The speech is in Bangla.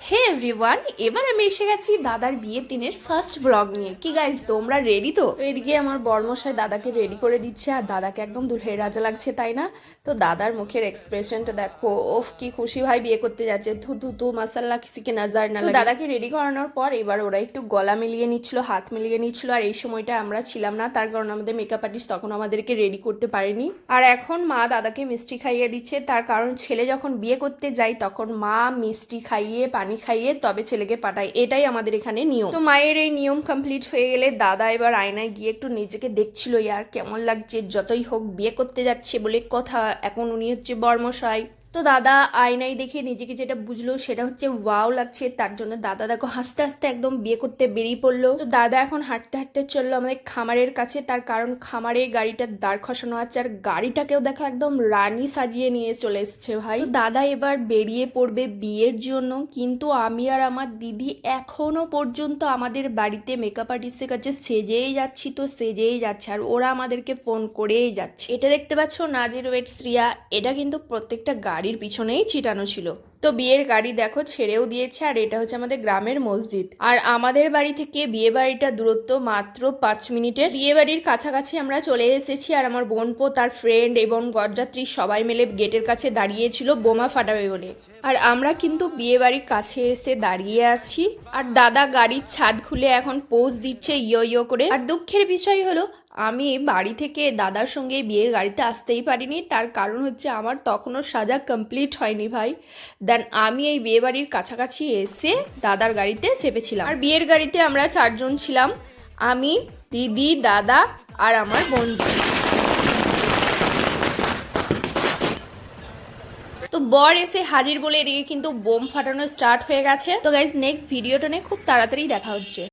হে এভরিওয়ান এবার আমি এসে গেছি দাদার বিয়ের দিনের ফার্স্ট ব্লগ নিয়ে। কি গাইজ তোমরা রেডি তো? এদিকে আমার বর্মশাই দাদাকে রেডি করে দিচ্ছে আর দাদাকে একদম দুলহে রাজা লাগছে তাই না? তো দাদার মুখের এক্সপ্রেশনটা দেখো ওফ কি খুশি ভাই বিয়ে করতে যাচ্ছে। থু থু থু মাসাল্লা কিসিকে নাজার না দাদাকে রেডি করানোর পর এবার ওরা একটু গলা মিলিয়ে নিচ্ছিল হাত মিলিয়ে নিচ্ছিল আর এই সময়টা আমরা ছিলাম না তার কারণ আমাদের মেকআপ আর্টিস্ট তখন আমাদেরকে রেডি করতে পারেনি। আর এখন মা দাদাকে মিষ্টি খাইয়ে দিচ্ছে তার কারণ ছেলে যখন বিয়ে করতে যায় তখন মা মিষ্টি খাইয়ে পানি খাইয়ে তবে ছেলেকে পাঠাই এটাই আমাদের এখানে নিয়ম। তো মায়ের এই নিয়ম কমপ্লিট হয়ে গেলে দাদা এবার আয়নায় গিয়ে একটু নিজেকে দেখছিল, ইয়ার কেমন লাগছে? যতই হোক বিয়ে করতে যাচ্ছে বলে কথা। এখন উনি হচ্ছে বর্মশাই। তো দাদা আয়নায় দেখে নিজেকে যেটা বুঝলো সেটা হচ্ছে ওয়াও লাগছে, তার জন্য দাদা দেখো হাসতে হাসতে একদম বিয়ে করতে বেরিয়ে পড়ল। তো দাদা এখন হাঁটতে হাঁটতে চলল আমাদের খামারের কাছে, তার কারণ খামারে গাড়িটা দাঁড় খসানো আছে আর গাড়িটাকেও দেখো একদম রানী সাজিয়ে নিয়ে চলে এসছে ভাই। দাদা এবার বেরিয়ে পড়বে বিয়ের জন্য, কিন্তু আমি আর আমার দিদি এখনও পর্যন্ত আমাদের বাড়িতে মেকআপ আর্টিস্টের কাছে সেজেই যাচ্ছি তো সেজেই যাচ্ছে আর ওরা আমাদেরকে ফোন করেই যাচ্ছে। এটা দেখতে পাচ্ছ নাজির ওয়েট শ্রিয়া, এটা কিন্তু প্রত্যেকটা গাড়ির পিছনেই ছিটানো ছিল। তো বিয়ের গাড়ি দেখো ছেড়েও দিয়েছে আর এটা হচ্ছে আমাদের গ্রামের মসজিদ। আর আমাদের বাড়ি থেকে বিয়ে বাড়িটা দূরত্ব মাত্র পাঁচ মিনিটের। বিয়ে বাড়ির কাছাকাছি আমরা চলে এসেছি আর আমার বোনপো, তার ফ্রেন্ড এবং গরযাত্রী সবাই মিলে গেটের কাছে দাঁড়িয়েছিল বোমা ফাটাবে বলে। আর আমরা কিন্তু বিয়ে বাড়ির কাছে এসে দাঁড়িয়ে আছি। আর দাদা গাড়ির ছাদ খুলে এখন পোজ দিচ্ছে ইয়ো ইয়ো করে। আর দুঃখের বিষয় হলো আমি বাড়ি থেকে দাদার সঙ্গে বিয়ের গাড়িতে আসতেই পারিনি। তার কারণ হচ্ছে আমার তখনও সাজা কমপ্লিট হয়নি ভাই। দেন আমি এই বিয়ে বাড়ির কাছাকাছি এসে দাদার গাড়িতে চেপেছিলাম। আর বিয়ের গাড়িতে আমরা চারজন ছিলাম। আমি, দিদি, দাদা আর আমার বন্ধু। তো বর এসে হাজির বলে এদিকে কিন্তু বোম ফাটানো স্টার্ট হয়ে গেছে। তো গাইজ নেক্সট ভিডিওটা নিয়ে খুব তাড়াতাড়ি দেখা হচ্ছে।